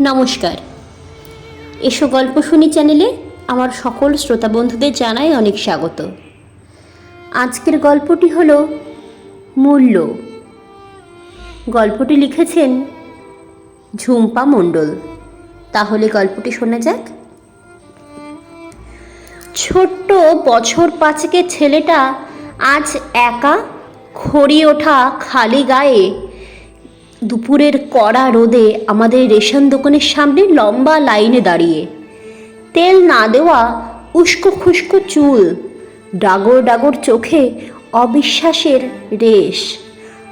নমস্কার। এসো গল্প শুনি চ্যানেলে আমার সকল শ্রোতা বন্ধুদের জানাই অনেক স্বাগত। আজকের গল্পটি হল মূল্য। গল্পটি লিখেছেন ঝুম্পা মণ্ডল। তাহলে গল্পটি শোনা যাক। ছোট্ট বছর পাঁচেকের ছেলেটা আজ একা খড়ি ওঠা খালি গায়ে দুপুরের কড়া রোদে আমাদের রেশন দোকানের সামনে লম্বা লাইনে দাঁড়িয়ে। তেল না দেওয়া উস্কো খুস্কো চুল, ডাগর ডাগর চোখে অবিশ্বাসের রেশ।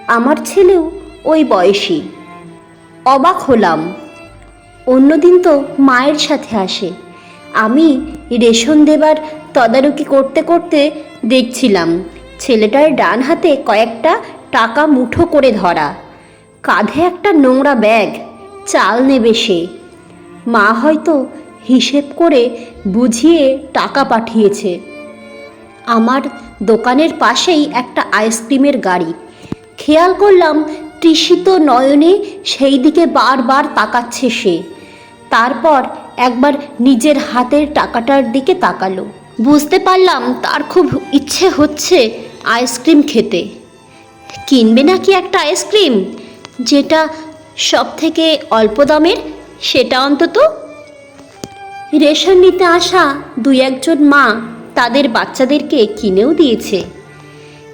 আমার ছেলেও ওই বয়সী। অবাক হলাম। অন্যদিন তো মায়ের সাথে আসে। আমি রেশন দেবার তদারকি করতে করতে দেখছিলাম, ছেলেটার ডান হাতে কয়েকটা টাকা মুঠো করে ধরা। কাঁধে একটা নোংরা ব্যাগ, চাল নেবে সে। মা হয়তো হিসেব করে বুঝিয়ে টাকা পাঠিয়েছে। আমার দোকানের পাশেই একটা আইসক্রিমের গাড়ি। খেয়াল করলাম তৃষিত নয়নে সেই দিকে বারবার তাকাচ্ছে সে। তারপর একবার নিজের হাতের টাকাটার দিকে তাকালো। বুঝতে পারলাম তার খুব ইচ্ছে হচ্ছে আইসক্রিম খেতে। কিনবে নাকি একটা আইসক্রিম? যেটা সব থেকে অল্প দামের, সেটা অন্তত। রেশন নিতে আসা দুই একজন মা তাদের বাচ্চাদেরকে কিনেও দিয়েছে।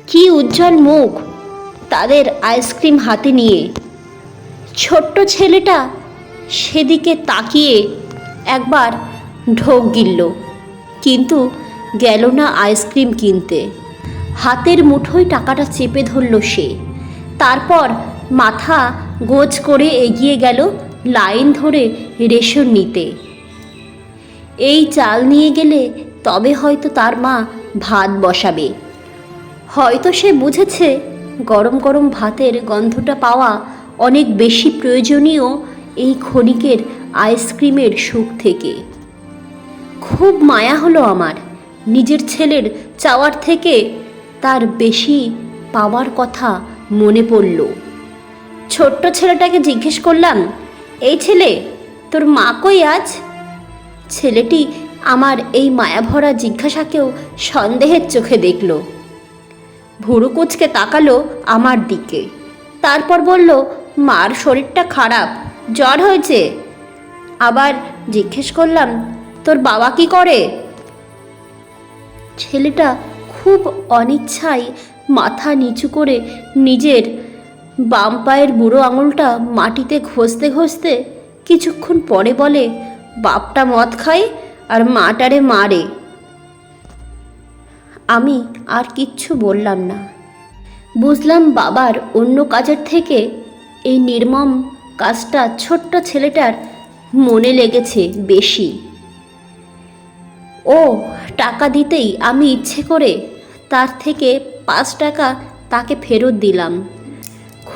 কি উজ্জ্বল মুখ তাদের আইসক্রিম হাতে নিয়ে। ছোট্ট ছেলেটা সেদিকে তাকিয়ে একবার ঢোক গিলল, কিন্তু গেল না আইসক্রিম কিনতে। হাতের মুঠোয় টাকাটা চেপে ধরল সে। তারপর মাথা গোজ করে এগিয়ে গেল লাইন ধরে রেশন নিতে। এই চাল নিয়ে গেলে তবে হয়তো তার মা ভাত বসাবে। হয়তো সে বুঝেছে গরম গরম ভাতের গন্ধটা পাওয়া অনেক বেশি প্রয়োজনীয় এই ক্ষণিকের আইসক্রিমের সুখ থেকে। খুব মায়া হলো আমার নিজের ছেলের চাওয়ার থেকে তার বেশি পাওয়ার কথা মনে পড়ল। ছোট্ট ছেলেটাকে জিজ্ঞেস করলাম, এই ছেলে, তোর মা কই আজ? ছেলেটি আমার এই মায়াভরা জিজ্ঞাসাকেও সন্দেহের চোখে দেখল। ভুরু কুচকে তাকালো আমার দিকে। তারপর বলল, মার শরীরটা খারাপ, জ্বর হয়েছে। আবার জিজ্ঞেস করলাম, তোর বাবা কি করে? ছেলেটা খুব অনিচ্ছায় মাথা নিচু করে নিজের বাম পায়ের বুড়ো আঙুলটা মাটিতে ঘষতে ঘষতে কিছুক্ষণ পরে বলে, বাপটা মদ খায় আর মাটারে মারে। আমি আর কিচ্ছু বললাম না। বুঝলাম বাবার অন্য কাজের থেকে এই নির্মম কাজটা ছোট্ট ছেলেটার মনে লেগেছে বেশি। ও, টাকা দিতেই আমি ইচ্ছে করে তার থেকে পাঁচ টাকা তাকে ফেরত দিলাম।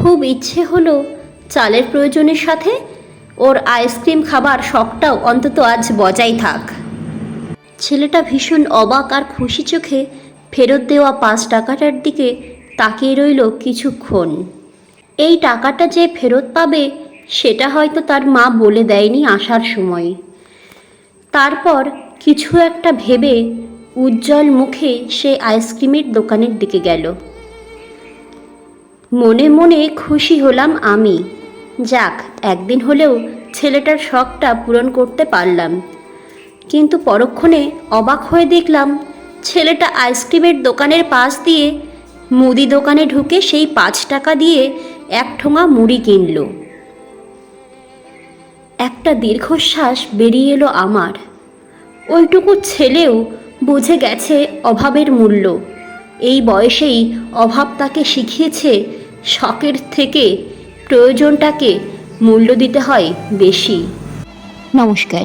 খুব ইচ্ছে হলো চালের প্রয়োজনের সাথে ওর আইসক্রিম খাবার শখটাও অন্তত আজ বজায় থাক। ছেলেটা ভীষণ অবাক আর খুশি চোখে ফেরত দেওয়া পাঁচ টাকাটার দিকে তাকিয়ে রইল কিছুক্ষণ। এই টাকাটা যে ফেরত পাবে, সেটা হয়তো তার মা বলে দেয়নি আসার সময়। তারপর কিছু একটা ভেবে উজ্জ্বল মুখে সে আইসক্রিমের দোকানের দিকে গেল। মনে মনে খুশি হলাম আমি। যাক, একদিন হলেও ছেলেটার শখটা পূরণ করতে পারলাম। কিন্তু পরক্ষণে অবাক হয়ে দেখলাম, ছেলেটা আইসক্রিমের দোকানের পাশ দিয়ে মুদি দোকানে ঢুকে সেই পাঁচ টাকা দিয়ে এক ঠোঙা মুড়ি কিনল। একটা দীর্ঘশ্বাস বেরিয়ে এলো আমার। ওইটুকু ছেলেও বুঝে গেছে অভাবের মূল্য। এই বয়সেই অভাব তাকে শিখিয়েছে শখের থেকে প্রয়োজনটাকে মূল্য দিতে হয় বেশি। নমস্কার।